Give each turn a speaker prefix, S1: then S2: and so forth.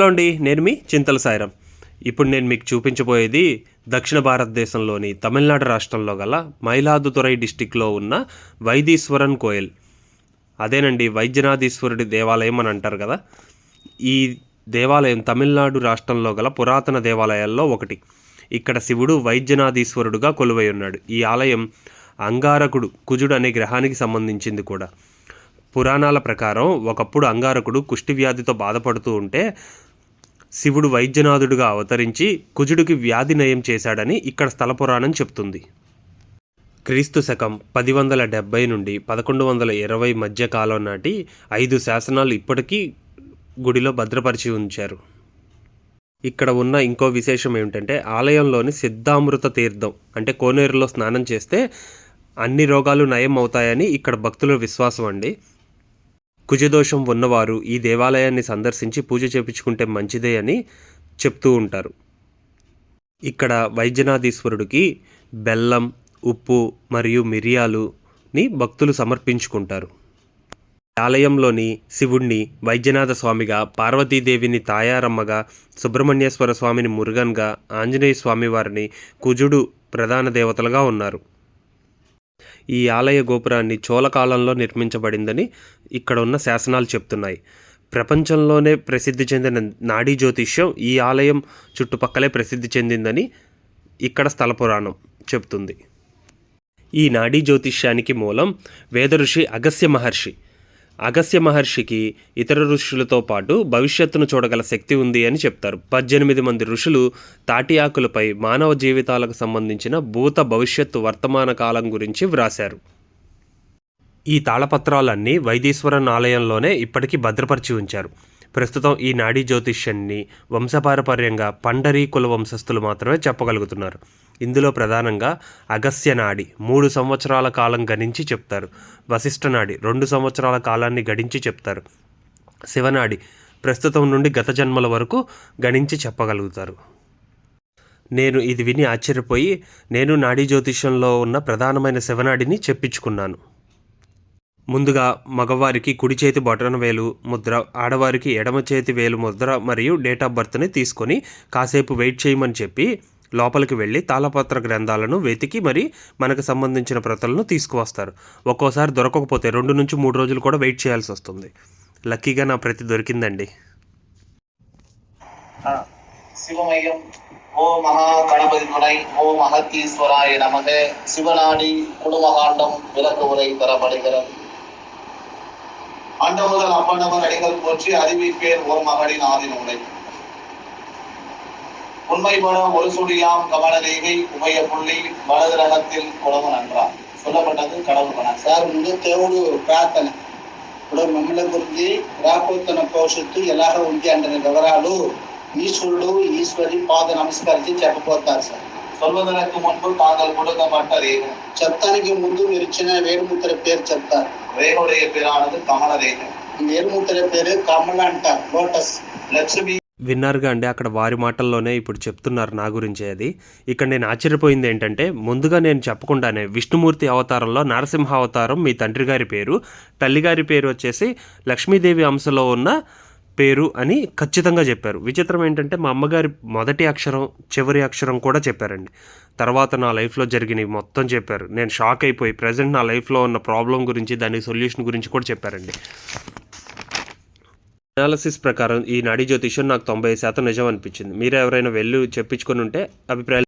S1: Hello అండి నేను మీ చింతల సాయిరం. ఇప్పుడు నేను మీకు చూపించబోయేది దక్షిణ భారతదేశంలోని తమిళనాడు రాష్ట్రంలో గల మైలాదుతురై డిస్టిక్లో ఉన్న వైదీశ్వరన్ కోయల్. అదేనండి వైద్యనాథీశ్వరుడి దేవాలయం అని అంటారు కదా. ఈ దేవాలయం తమిళనాడు రాష్ట్రంలో గల పురాతన దేవాలయాల్లో ఒకటి. ఇక్కడ శివుడు వైద్యనాథీశ్వరుడుగా కొలువై ఉన్నాడు. ఈ ఆలయం అంగారకుడు కుజుడు అనే గ్రహానికి సంబంధించింది కూడా. పురాణాల ప్రకారం ఒకప్పుడు అంగారకుడు కుష్టి వ్యాధితో బాధపడుతూ ఉంటే శివుడు వైద్యనాథుడుగా అవతరించి కుజుడికి వ్యాధి నయం చేశాడని ఇక్కడ స్థల పురాణం చెప్తుంది. క్రీస్తు శకం పది వందల డెబ్బై నుండి పదకొండు వందల ఇరవై మధ్య కాలం నాటి ఐదు శాసనాలు ఇప్పటికీ గుడిలో భద్రపరిచి ఉంచారు. ఇక్కడ ఉన్న ఇంకో విశేషం ఏమిటంటే ఆలయంలోని సిద్ధామృత తీర్థం అంటే కోనేరులో స్నానం చేస్తే అన్ని రోగాలు నయం అవుతాయని ఇక్కడ భక్తుల విశ్వాసం అండి. కుజదోషం ఉన్నవారు ఈ దేవాలయాన్ని సందర్శించి పూజ చేపించుకుంటే మంచిదే అని చెప్తూ ఉంటారు. ఇక్కడ వైద్యనాథీశ్వరుడికి బెల్లం ఉప్పు మరియు మిరియాలుని భక్తులు సమర్పించుకుంటారు. ఆలయంలోని శివుణ్ణి వైద్యనాథ స్వామిగా పార్వతీదేవిని తాయారమ్మగా సుబ్రహ్మణ్యేశ్వర స్వామిని మురుగన్గా ఆంజనేయ స్వామి వారిని కుజుడు ప్రధాన దేవతలుగా ఉన్నారు. ఈ ఆలయ గోపురాన్ని చోళకాలంలో నిర్మించబడిందని ఇక్కడ ఉన్న శాసనాలు చెప్తున్నాయి. ప్రపంచంలోనే ప్రసిద్ధి చెందిన నాడీ జ్యోతిష్యం ఈ ఆలయం చుట్టుపక్కలే ప్రసిద్ధి చెందిందని ఇక్కడ స్థల పురాణం చెప్తుంది. ఈ నాడీ జ్యోతిష్యానికి మూలం వేదఋషి అగస్య మహర్షి. అగస్య మహర్షికి ఇతర ఋషులతో పాటు భవిష్యత్తును చూడగల శక్తి ఉంది అని చెప్తారు. పద్దెనిమిది మంది ఋషులు తాటి ఆకులపై మానవ జీవితాలకు సంబంధించిన భూత భవిష్యత్తు వర్తమాన కాలం గురించి వ్రాశారు. ఈ తాళపత్రాలన్నీ వైదీశ్వరన్ ఆలయంలోనే ఇప్పటికీ భద్రపరిచి ఉంచారు. ప్రస్తుతం ఈ నాడీ జ్యోతిష్యాన్ని వంశపారపర్యంగా పండరీ కుల వంశస్థులు మాత్రమే చెప్పగలుగుతున్నారు. ఇందులో ప్రధానంగా అగస్య నాడి మూడు సంవత్సరాల కాలం గణించి చెప్తారు. వశిష్ఠ నాడి రెండు సంవత్సరాల కాలాన్ని గడించి చెప్తారు. శివనాడి ప్రస్తుతం నుండి గత జన్మల వరకు గణించి చెప్పగలుగుతారు. నేను ఇది విని ఆశ్చర్యపోయి నేను నాడీ జ్యోతిష్యంలో ఉన్న ప్రధానమైన శివనాడిని చెప్పించుకున్నాను. ముందుగా మగవారికి కుడి చేతి బొటన వేలు ముద్ర ఆడవారికి ఎడమ చేతి వేలు ముద్ర మరియు డేట్ ఆఫ్ బర్త్ని తీసుకొని కాసేపు వెయిట్ చేయమని చెప్పి లోపలికి వెళ్ళి తాళపత్ర గ్రంథాలను వెతికి మరి మనకు సంబంధించిన ప్రతులను తీసుకువస్తారు ఒక్కోసారి దొరకకపోతే రెండు నుంచి మూడు రోజులు కూడా వెయిట్ చేయాల్సి వస్తుంది లక్కీగా నా ప్రతి దొరికిందండి
S2: சிவமயம் ஓ மகா கணபதி துணை ஓ மகத்தீஸ்வராய நமக சிவநாடி குடுமகாண்டம் விளக்கு உரை தரப்படுகிறது அண்ட முதல் அப்பண்டவர் அடிகள் போற்றி அறிவிப்பேர் ஒரு மகளின் ஆதின உரை உண்மைபட ஒரு சுழியாம் கமலரேகை உமைய புள்ளி வலது ரகத்தில் குளமன் அன்றார் சொல்லப்பட்டது கடவுள் கணக்கு
S3: సార్ ముందు దేవుడు ప్రార్థన ఇప్పుడు మమ్మల్ని గురించి రాకపోతున్న భవిష్యత్తు ఎలాగ ఉంది అంటే వివరాలు ఈశ్వరుడు ఈశ్వరి పాద నమస్కరించి చెప్పబోతారు సార్
S2: బలవదనకు ముందు పాదలు కొడకబట్ట రేగను
S3: చెత్తానికి ముందు మీరు ఇచ్చిన వేరుముద్ర పేరు చెప్తారు.
S2: రేణుడే పేరానది కమల
S3: రేగ వేరుముద్ర పేరు కమల అంట లోటస్.
S2: లక్ష్మి
S1: విన్నారుగా అండి అక్కడ వారి మాటల్లోనే ఇప్పుడు చెప్తున్నారు నా గురించి అది. ఇక్కడ నేను ఆశ్చర్యపోయింది ఏంటంటే ముందుగా నేను చెప్పకుండానే విష్ణుమూర్తి అవతారంలో నరసింహ అవతారం మీ తండ్రి గారి పేరు. తల్లిగారి పేరు వచ్చేసి లక్ష్మీదేవి అంశలో ఉన్న పేరు అని ఖచ్చితంగా చెప్పారు. విచిత్రం ఏంటంటే మా అమ్మగారి మొదటి అక్షరం చివరి అక్షరం కూడా చెప్పారండి. తర్వాత నా లైఫ్లో జరిగినవి మొత్తం చెప్పారు. నేను షాక్ అయిపోయి ప్రజెంట్ నా లైఫ్లో ఉన్న ప్రాబ్లం గురించి దాని సొల్యూషన్ గురించి కూడా చెప్పారండి. అనాలసిస్ ప్రకారం ఈ నాడీ జ్యోతిష్యం నాకు తొంభై శాతం నిజం అనిపించింది. మీరు ఎవరైనా వెళ్ళి చెప్పించుకొని ఉంటే అభిప్రాయాలు